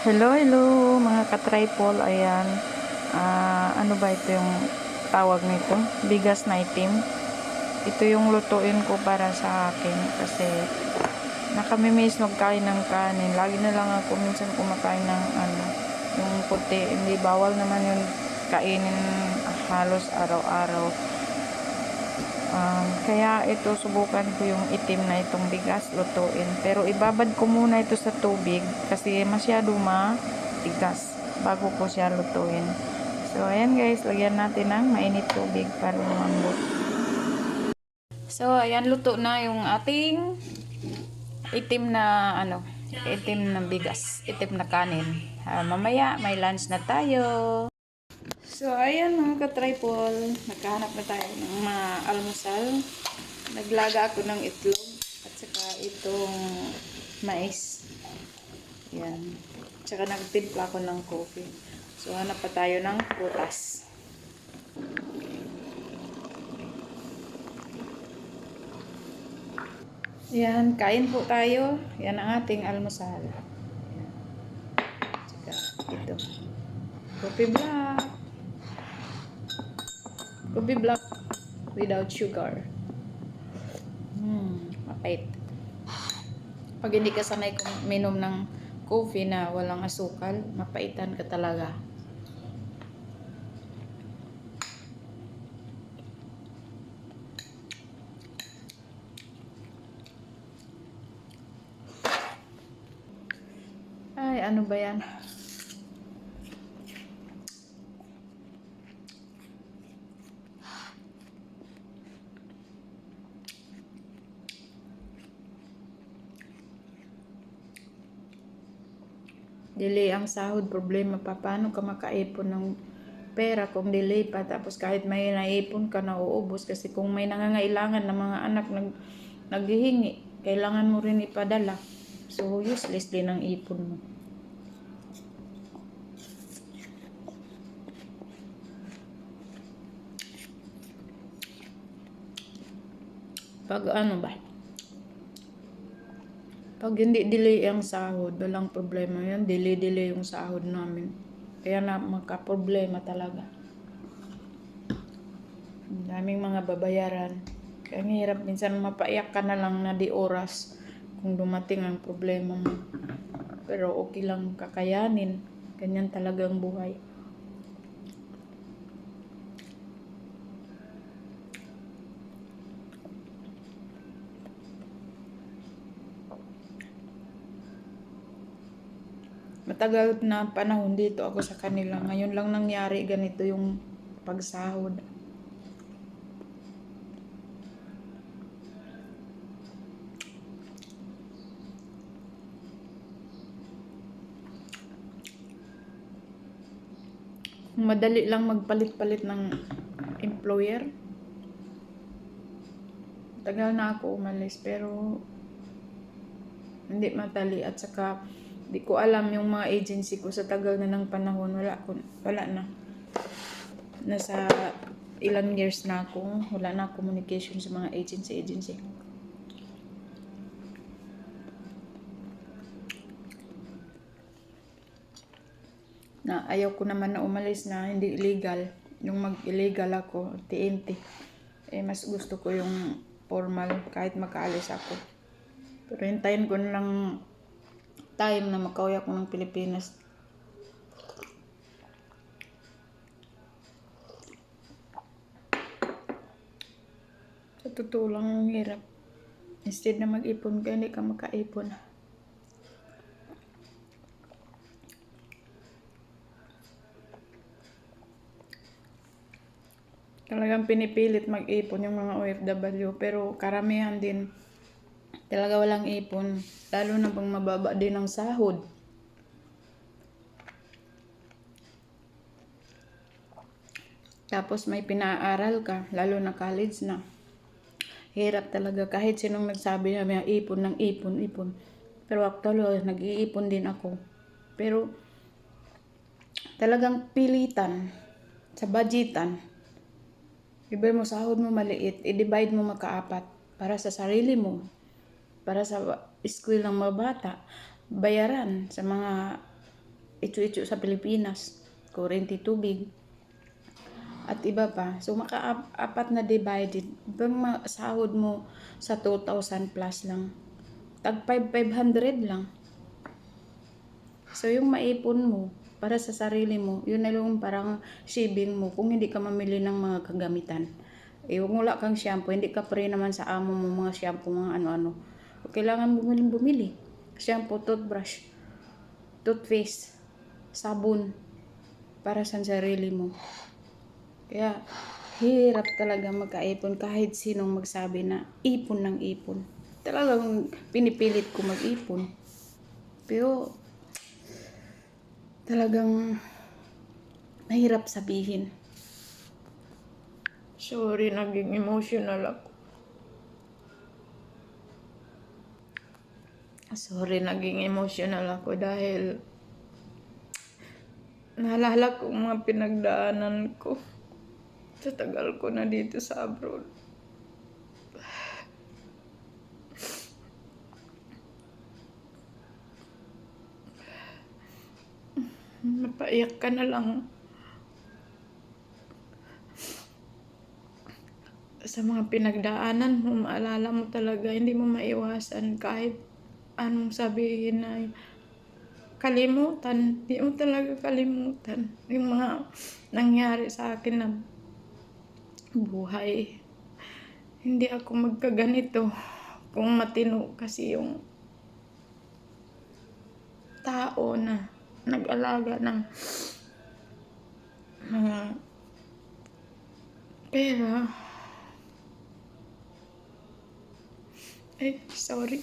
Hello, hello mga ka-tripol. Ayan. Ah, ano ba ito yung tawag nito? Bigas na itim. Ito yung lutuin ko para sa akin kasi nakamimiss magkain ng kanin. Lagi na lang ako minsan kumakain ng ano, yung puti. Hindi bawal naman yung kainin halos araw-araw. Um, kaya ito subukan ko yung itim na itong bigas lutuin. Pero ibabad ko muna ito sa tubig kasi masyado matigas bago ko siya lutuin. So ayan guys, lagyan natin ng mainit tubig para lumambot. So ayan luto na yung ating itim na ano, itim na bigas, itim na kanin. Ah, mamaya may lunch na tayo. So, ayan mga ka-tripod. Nagkahanap na tayo ng mga almusal. Naglaga ako ng itlog at saka itong mais. Yan. Tsaka nagtimpla ako ng coffee. So, hanap pa tayo ng putas. Yan, kain po tayo. Yan ang ating almusal. Yan. Tsaka ito. Coffee black. Coffee black without sugar. Hmm, mapait. Pag hindi ka sanay minom ng coffee na walang asukal, mapaitan ka talaga. Ay, ano ba yan? Delay ang sahod, problema pa. Paano ka makaipon ng pera kung delay pa? Tapos kahit may naipon ka, nauubos. Kasi kung may nangangailangan ng mga anak nag, naghihingi, kailangan mo rin ipadala. So, useless din ang ipon mo. Pag ano ba? Pag hindi delay ang sahod, walang problema yan. Delay-delay yung sahod namin. Kaya na magka-problema talaga. Ang daming mga babayaran. Kaya ang hirap minsan mapaiyak ka na lang na di oras kung dumating ang problema mo. Pero okay lang kakayanin. Ganyan talagang buhay. Matagal na panahon dito ako sa kanila. Ngayon lang nangyari ganito yung pagsahod. Madali lang magpalit-palit ng employer. Tagal na ako umalis pero hindi matali at saka di ko alam yung mga agency ko. Sa tagal na ng panahon wala ko wala na. Nasa ilang years na ako wala na communication sa mga agency agency. Na ayaw ko naman na umalis na hindi illegal. Yung mag-illegal ako TNT eh mas gusto ko yung formal kahit makaalis ako. Pero hintayin ko na lang time na makauwi ako ng Pilipinas. Sa totoo lang ang hirap. Instead na mag-ipon ka, hindi ka makaipon. Talagang pinipilit mag-ipon yung mga OFW pero karamihan din talaga walang ipon. Lalo na pang mababa din ang sahod. Tapos may pinaaral ka, lalo na college na. Hirap talaga kahit sinong nagsabi na may ipon ng ipon, ipon. Pero actually, nag-iipon din ako. Pero talagang pilitan sa budgetan. Iba mo sahod mo maliit, i-divide mo makaapat para sa sarili mo, para sa school ng mga bata, bayaran sa mga itsu-itsu sa Pilipinas. Kurente tubig. At iba pa. So, maka-apat na divided. Bang sahod mo sa 2,000 plus lang. Tag 5,500 lang. So, yung maipon mo para sa sarili mo, yun na yung parang saving mo kung hindi ka mamili ng mga kagamitan. Eh, wala kang shampoo, hindi ka pre naman sa amo mo mga shampoo, mga ano-ano. Kailangan bumili bumili. Shampoo, toothbrush, toothpaste, sabon, para sa sarili mo. Kaya, hirap talaga magkaipon kahit sinong magsabi na ipon ng ipon. Talagang pinipilit ko mag-ipon. Pero, talagang mahirap sabihin. Sorry, naging emotional ako. Sorry, naging emotional ako dahil naalala ko mga pinagdaanan ko sa tagal ko na dito sa abroad. Mapaiyak ka na lang. sa mga pinagdaanan mo, maalala mo talaga, hindi mo maiwasan kahit anong sabihin na kalimutan. Hindi mo talaga kalimutan yung mga nangyari sa akin na buhay. Hindi ako magkaganito kung matino kasi yung tao na nag-alaga ng mga pera. Eh, sorry.